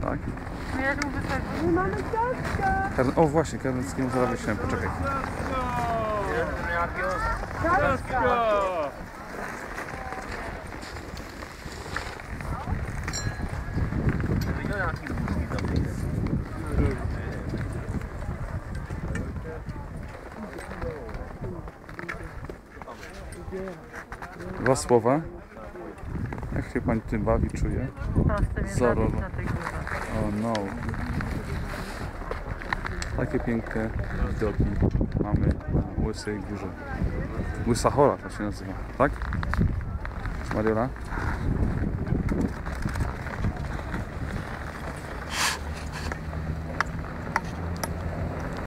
Tak. No jak mu wysadzić? Nie mamy ciastka. Karn- o właśnie, Karneckiemu zaraz wyślemy, poczekaj. Ciastka. Dwa słowa. Jak się pani tym bawi, czuje? Zoro. zabić na tej górze. O no. Takie piękne widoki mamy na Łysej Górze. Łysa Chora to się nazywa, tak? Mariola?